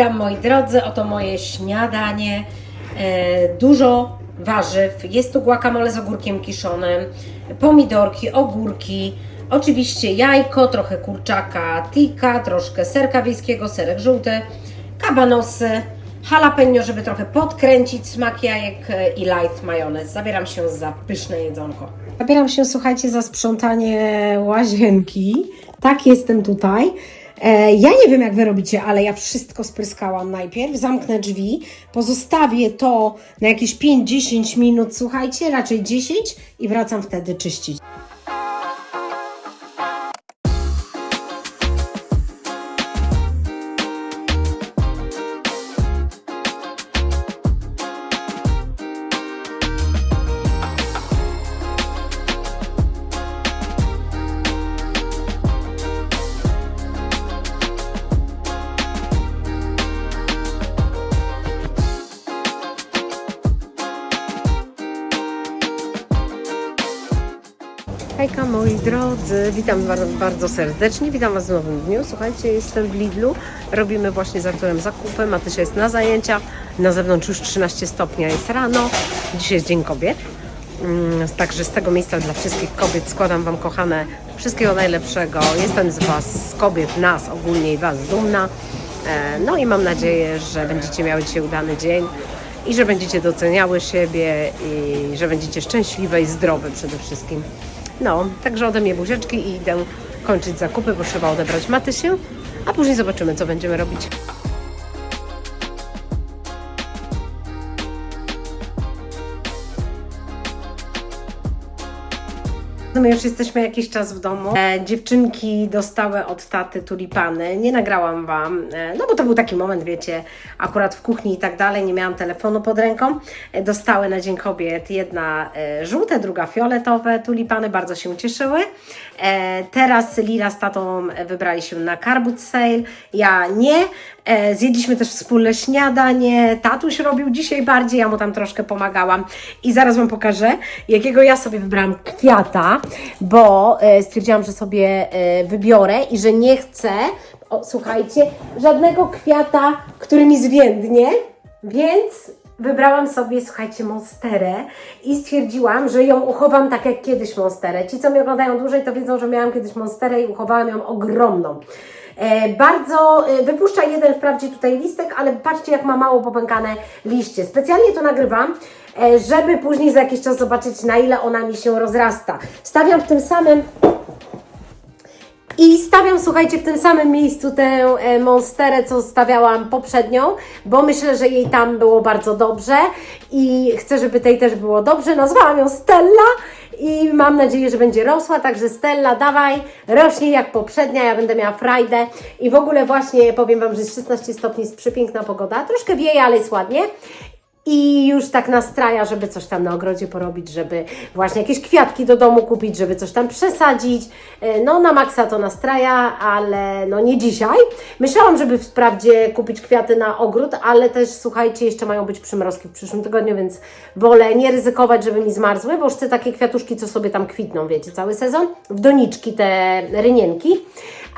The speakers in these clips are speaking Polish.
Witam moi drodzy, oto moje śniadanie. E, dużo warzyw. Jest tu guacamole z ogórkiem kiszonym, pomidorki, ogórki, oczywiście jajko, trochę kurczaka tikka, troszkę serka wiejskiego, serek żółty, kabanosy, jalapeno, żeby trochę podkręcić smak jajek e, i light majonez. Zabieram się za pyszne jedzonko. Zabieram się, słuchajcie, za sprzątanie łazienki. Tak, jestem tutaj. E, Ja nie wiem, jak wy robicie, ale ja wszystko spryskałam najpierw. Zamknę drzwi, pozostawię to na jakieś 5-10 minut, słuchajcie, raczej 10 i wracam wtedy czyścić. Moi drodzy, witam bardzo, serdecznie, witam Was w nowym dniu. Słuchajcie, jestem w Lidlu, robimy właśnie z Arturem zakupy, Matysia jest na zajęcia, na zewnątrz już 13 stopnia jest rano, dzisiaj jest Dzień Kobiet. Mm, Także z tego miejsca dla wszystkich kobiet składam Wam kochane wszystkiego najlepszego. Jestem z Was, z kobiet, nas ogólnie i Was dumna. E, No i mam nadzieję, że będziecie miały dzisiaj udany dzień i że będziecie doceniały siebie i że będziecie szczęśliwe i zdrowe przede wszystkim. No, także ode mnie buzieczki i idę kończyć zakupy, bo trzeba odebrać Matysię, a później zobaczymy, co będziemy robić. My już jesteśmy jakiś czas w domu. E, dziewczynki dostały od taty tulipany. Nie nagrałam Wam, e, no bo to był taki moment, wiecie, akurat w kuchni i tak dalej, nie miałam telefonu pod ręką. E, dostały na Dzień Kobiet jedna e, żółte, druga fioletowe tulipany, bardzo się cieszyły. E, teraz Lila z tatą wybrali się na Carbut Sale, ja nie. E, zjedliśmy też wspólne śniadanie. Tatuś robił dzisiaj bardziej, ja mu tam troszkę pomagałam. I zaraz Wam pokażę, jakiego ja sobie wybrałam kwiata, bo e, stwierdziłam, że sobie e, wybiorę i że nie chcę, o, słuchajcie, żadnego kwiata, który mi zwiędnie, więc wybrałam sobie, słuchajcie, monsterę i stwierdziłam, że ją uchowam tak jak kiedyś monsterę. Ci, co mnie oglądają dłużej, to wiedzą, że miałam kiedyś monsterę i uchowałam ją ogromną. E, bardzo e, wypuszcza jeden wprawdzie tutaj listek, ale patrzcie jak ma mało popękane liście. Specjalnie to nagrywam, e, żeby później za jakiś czas zobaczyć na ile ona mi się rozrasta. Stawiam w tym samym i stawiam, słuchajcie, w tym samym miejscu tę monsterę, co stawiałam poprzednią, bo myślę, że jej tam było bardzo dobrze i chcę, żeby tej też było dobrze. Nazwałam ją Stella i mam nadzieję, że będzie rosła, także Stella, dawaj, rośnie jak poprzednia, ja będę miała frajdę i w ogóle właśnie powiem Wam, że jest 16 stopni, jest przepiękna pogoda, troszkę wieje, ale jest ładnie. I już tak nastraja, żeby coś tam na ogrodzie porobić, żeby właśnie jakieś kwiatki do domu kupić, żeby coś tam przesadzić. E, No na maksa to nastraja, ale no nie dzisiaj. Myślałam, żeby wprawdzie kupić kwiaty na ogród, ale też słuchajcie, jeszcze mają być przymrozki w przyszłym tygodniu, więc wolę nie ryzykować, żeby mi zmarzły, bo już chcę takie kwiatuszki, co sobie tam kwitną, wiecie, cały sezon. W doniczki te rynienki.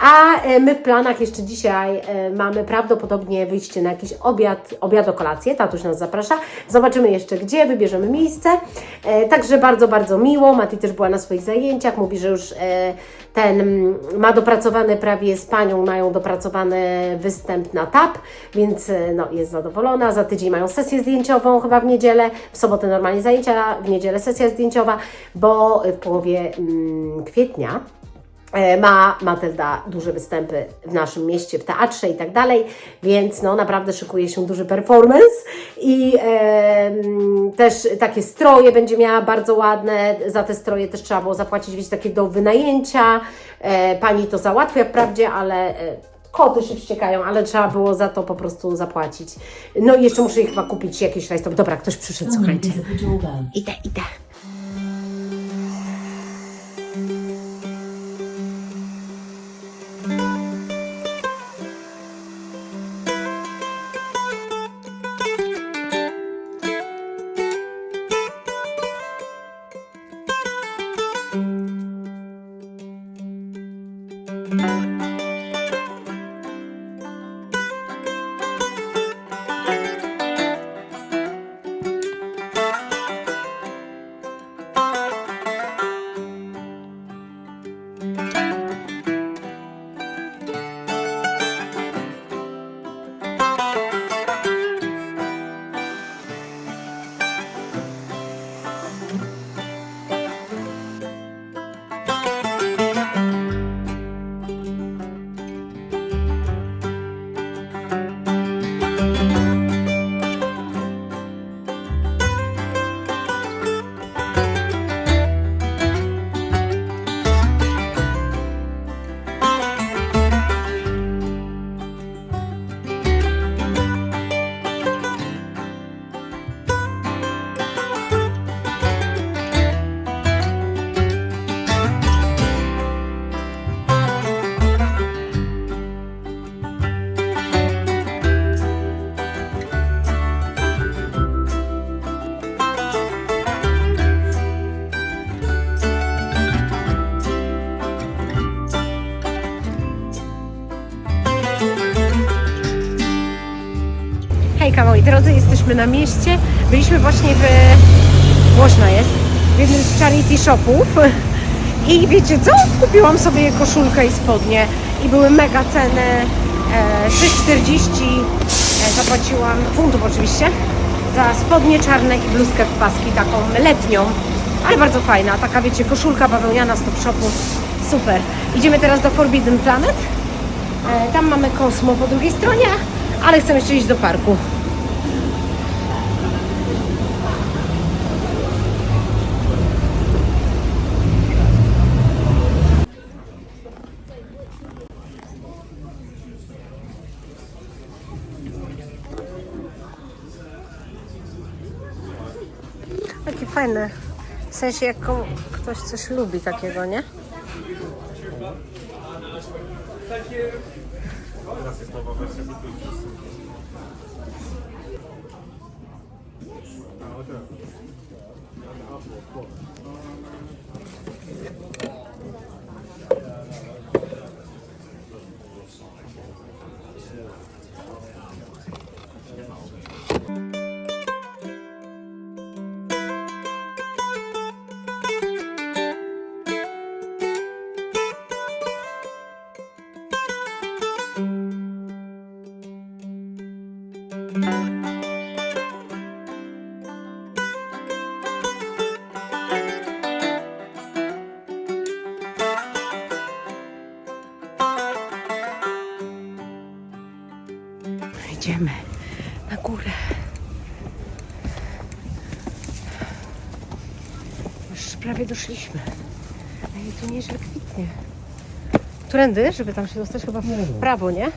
A e, my w planach jeszcze dzisiaj e, mamy prawdopodobnie wyjście na jakiś obiad, obiad o kolację. Tatuś nas zaprasza. Zobaczymy jeszcze gdzie, wybierzemy miejsce. E, Także bardzo, bardzo miło. Mati też była na swoich zajęciach. Mówi, że już ten ma dopracowany prawie z panią, mają dopracowany występ na tap, więc no, jest zadowolona. Za tydzień mają sesję zdjęciową chyba w niedzielę, w sobotę normalnie zajęcia, w niedzielę sesja zdjęciowa, bo w połowie mm, kwietnia ma Matylda duże występy w naszym mieście, w teatrze i tak dalej, więc no naprawdę szykuje się duży performance i e, też takie stroje będzie miała bardzo ładne, za te stroje też trzeba było zapłacić, wiecie, takie do wynajęcia, e, pani to załatwia wprawdzie, ale e, koty się wściekają, ale trzeba było za to po prostu zapłacić. No i jeszcze muszę jej chyba kupić jakieś rajstopy. Dobra, ktoś przyszedł, słuchajcie. Idę, idę. Drodzy, jesteśmy na mieście. Byliśmy właśnie w... Głośno jest. W jednym z charity shopów. I wiecie co? Kupiłam sobie koszulkę i spodnie. I były mega ceny. E, 6,40 e, zapłaciłam, funtów oczywiście, za spodnie czarne i bluzkę w paski, taką letnią. Ale bardzo fajna. Taka wiecie, koszulka bawełniana z top shopu. Super. Idziemy teraz do Forbidden Planet. E, Tam mamy Kosmo po drugiej stronie, ale chcemy jeszcze iść do parku. Takie fajne. W sensie jak ktoś coś lubi takiego, nie? Idziemy prawie doszliśmy. Ej, tu nieźle kwitnie. Którędy, żeby tam się dostać? Chyba w prawo, nie?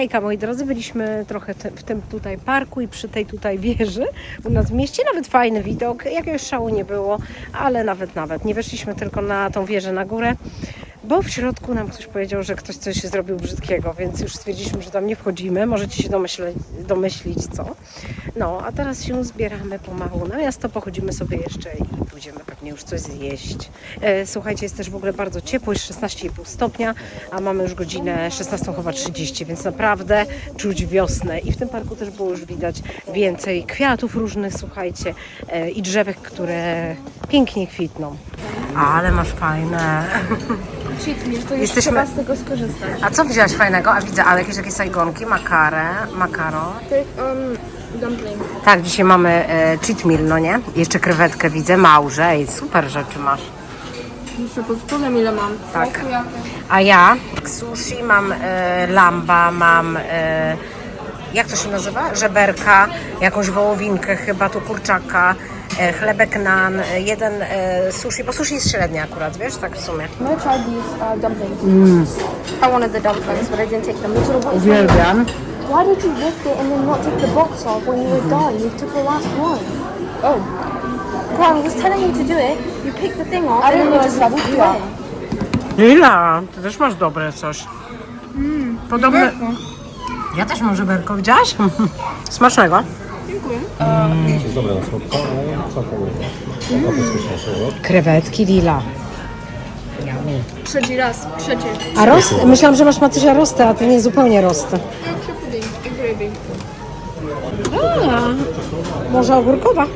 Hejka moi drodzy, byliśmy trochę w tym tutaj parku i przy tej tutaj wieży u nas w mieście. Nawet fajny widok, jakiegoś szału nie było, ale nawet, nawet. Nie weszliśmy tylko na tą wieżę na górę, bo w środku nam ktoś powiedział, że ktoś coś zrobił brzydkiego, więc już stwierdziliśmy, że tam nie wchodzimy. Możecie się domyśleć, domyślić co. No, a teraz się zbieramy pomału na miasto, pochodzimy sobie jeszcze i pójdziemy pewnie już coś zjeść. E, słuchajcie, jest też w ogóle bardzo ciepło, jest 16,5 stopnia, a mamy już godzinę 16 chyba 30, więc naprawdę czuć wiosnę. I w tym parku też było już widać więcej kwiatów różnych, słuchajcie, e, i drzewek, które pięknie kwitną. Ale masz fajne. Cheat meal, to już Jesteśmy- trzeba z tego skorzystać. A co widziałaś fajnego? A widzę, ale jakieś jakieś sajgonki, makarę, makaron. To jest um, dumpling. Tak, dzisiaj mamy e, cheat meal, no nie? Jeszcze krewetkę widzę, małże super rzeczy masz. Jeszcze pod spodem ile mam? Tak. A ja sushi mam e, lamba, mam e, jak to się nazywa? Żeberka, jakąś wołowinkę chyba, tu kurczaka, chlebek nan, e, jeden e, sushi, bo sushi jest średnie akurat, wiesz, tak w sumie. I'm gonna try these uh, dumplings. I wanted the dumplings, but I didn't take them. Little box. Uwielbiam. Why did you lift it and then not take the box off when you were done? You took the last one. Oh. Graham, I was telling you to do it. You picked the thing off I and didn't then you just realize walked that. away. Lila, ty też masz dobre coś. Podobne. Ja też mam żeberko, widziałaś? Smacznego. Jest dobre na słodko, ale co to jest? To jest smacznego. Krewetki lila. Trzeci raz. Trzeci. A rost? Myślałam, że masz Matysia rostę, a to nie zupełnie pudding gravy. A, może ogórkowa?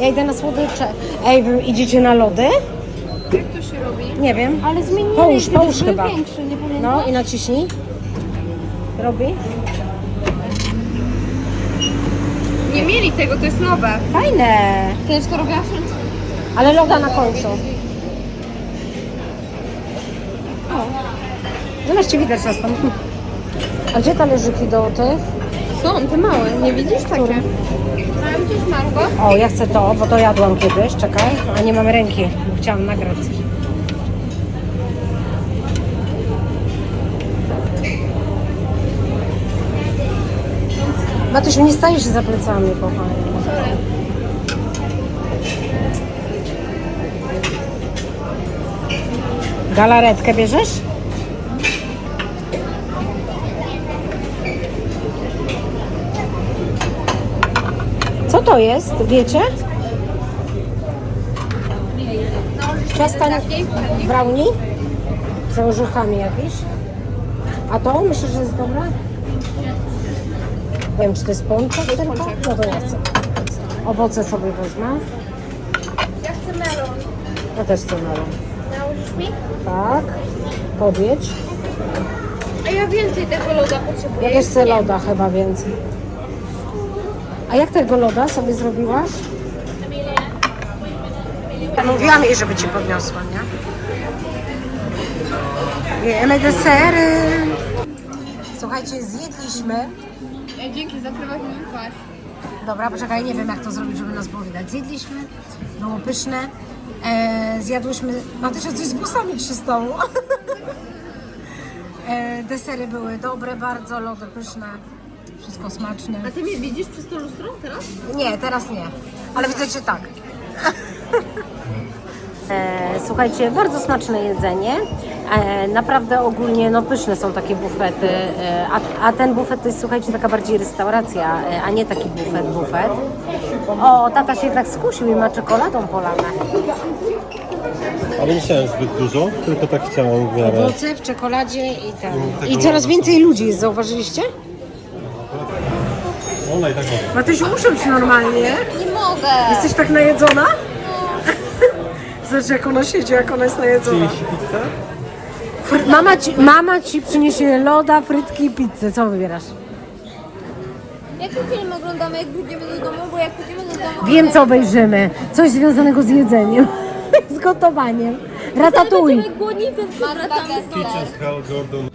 Ja idę na słodycze. Ej, wy idziecie na lody? Jak to się robi? Nie wiem. Ale zmienili, Połóż, połóż były chyba. większe, nie pamiętam. No i naciśnij. Robi? Nie mieli tego, to jest nowe. Fajne. Kiedyś to robiła wszędzie. Ale loda na końcu. O. Zobaczcie, widać nas tam. A gdzie talerzyki do tych? Są, te małe, nie widzisz takie? Mam gdzieś Margo? O, ja chcę to, bo to jadłam kiedyś, czekaj. A nie mam ręki, bo chciałam nagrać coś. Matysiu, nie stajesz za plecami, kochanie. Galaretkę bierzesz? Co to jest, wiecie? Ciasta brownie z orzechami jakieś. A to myślisz, że jest dobre? Nie wiem, czy to jest pączek tylko? No to ja chcę. Owoce sobie wezmę. Ja chcę melon. Ja też chcę melon. Nałożysz mi? Tak. Podjedź. A ja więcej tego loda potrzebuję. Ja też chcę loda chyba więcej. A jak tego loda sobie zrobiłaś? Mówiłam jej, żeby ci podniosła, nie? Jemy desery. Słuchajcie, zjedliśmy. Dzięki, zakrywać mi twarz. Dobra, poczekaj, nie wiem jak to zrobić, żeby nas było widać. Zjedliśmy, było pyszne. E, zjadłyśmy, no też coś z włosami się stało. e, desery były dobre bardzo, lody pyszne, wszystko smaczne. A ty mnie widzisz przez to lustro teraz? Nie, teraz nie, ale widzę cię tak. E, słuchajcie, bardzo smaczne jedzenie. E, naprawdę ogólnie no, pyszne są takie bufety, e, a, a ten bufet to jest słuchajcie taka bardziej restauracja, e, a nie taki bufet, bufet. O, tata się jednak skusił i ma czekoladą polane. Ale nie chciałem zbyt dużo, tylko tak chciałem w miarę. Owoce w czekoladzie i ten. tego I coraz więcej ludzi jest, zauważyliście? Ona i tak. Matysiu, usiądź normalnie. Nie mogę. Jesteś tak najedzona? Zobacz jak ona siedzi, jak ona jest najedzona. Chcieliście pizzę? Mama ci, mama ci przyniesie loda, frytki i pizzę. Co wybierasz? Jaki film oglądamy, jak pójdziemy do domu? Bo jak pójdziemy do domu... Wiem, co obejrzymy. Coś związanego z jedzeniem. z gotowaniem. Ratatuj. Będziemy głodni, więc wracamy z domu. Teachers Hal Gordon.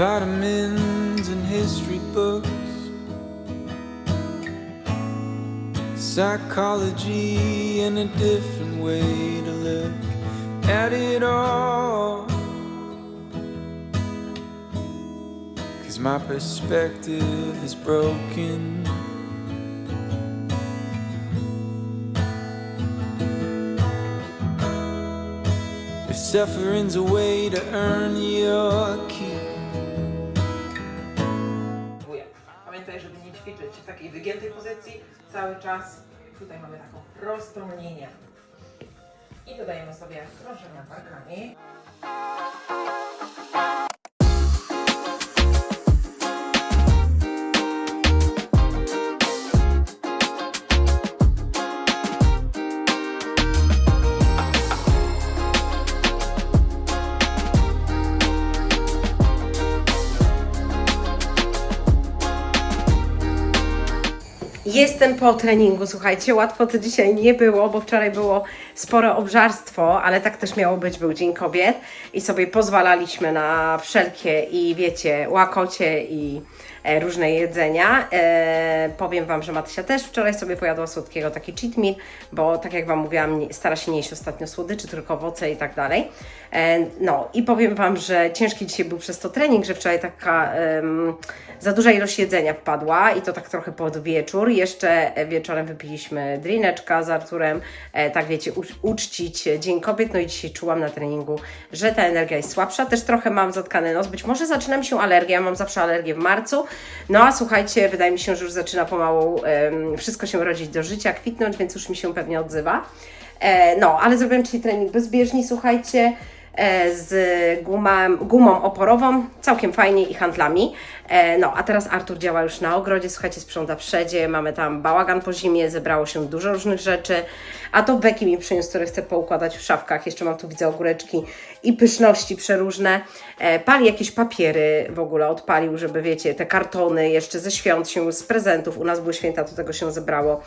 Vitamins and history books, psychology, and a different way to look at it all. Cause my perspective is broken. If suffering's a way to earn your keep. Takiej wygiętej pozycji cały czas. Tutaj mamy taką prostą linię. I dodajemy sobie krążenia barkami. Jestem po treningu, słuchajcie, łatwo to dzisiaj nie było, bo wczoraj było spore obżarstwo, ale tak też miało być, był Dzień Kobiet i sobie pozwalaliśmy na wszelkie i wiecie, łakocie i różne jedzenia. E, powiem Wam, że Matysia też wczoraj sobie pojadła słodkiego, taki cheat meal, bo tak jak Wam mówiłam, stara się nie jeść ostatnio słodyczy, tylko owoce i tak dalej. E, no i powiem Wam, że ciężki dzisiaj był przez to trening, że wczoraj taka em, za duża ilość jedzenia wpadła i to tak trochę pod wieczór. Jeszcze wieczorem wypiliśmy drineczka z Arturem, e, tak wiecie, ucz- uczcić Dzień Kobiet. No i dzisiaj czułam na treningu, że ta energia jest słabsza. Też trochę mam zatkany nos, być może zaczyna się alergia, ja mam zawsze alergię w marcu. No a słuchajcie, wydaje mi się, że już zaczyna pomału wszystko się rodzić do życia, kwitnąć, więc już mi się pewnie odzywa. E, no, ale zrobiłem dzisiaj trening bezbieżni, słuchajcie. e, z gumą, gumą oporową, całkiem fajnie i handlami. E, No, a teraz Artur działa już na ogrodzie, słuchajcie, sprząta wszędzie, mamy tam bałagan po zimie, zebrało się dużo różnych rzeczy, a to Beki mi przyniósł, które chcę poukładać w szafkach, jeszcze mam tu, widzę, ogóreczki i pyszności przeróżne. E, Pali jakieś papiery w ogóle, odpalił, żeby, wiecie, te kartony jeszcze ze świąt się, z prezentów, u nas były święta, do tego się zebrało.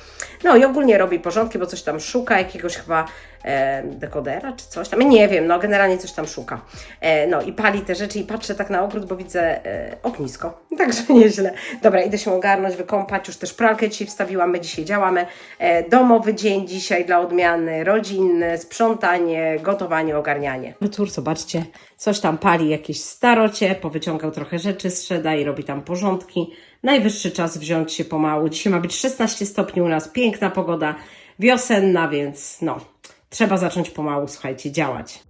No i ogólnie robi porządki, bo coś tam szuka, jakiegoś chyba e, dekodera czy coś tam, nie wiem, no generalnie coś tam szuka. E, no i pali te rzeczy i patrzę tak na ogród, bo widzę e, ognisko, także nieźle. Dobra, idę się ogarnąć, wykąpać, już też pralkę dzisiaj wstawiłam, my dzisiaj działamy. E, domowy dzień dzisiaj dla odmiany, rodzinny, sprzątanie, gotowanie, ogarnianie. Artur, zobaczcie, coś tam pali jakieś starocie, powyciągał trochę rzeczy z szeda i robi tam porządki. Najwyższy czas wziąć się pomału. Dzisiaj ma być 16 stopni u nas, piękna pogoda, wiosenna, więc no, trzeba zacząć pomału, słuchajcie, działać.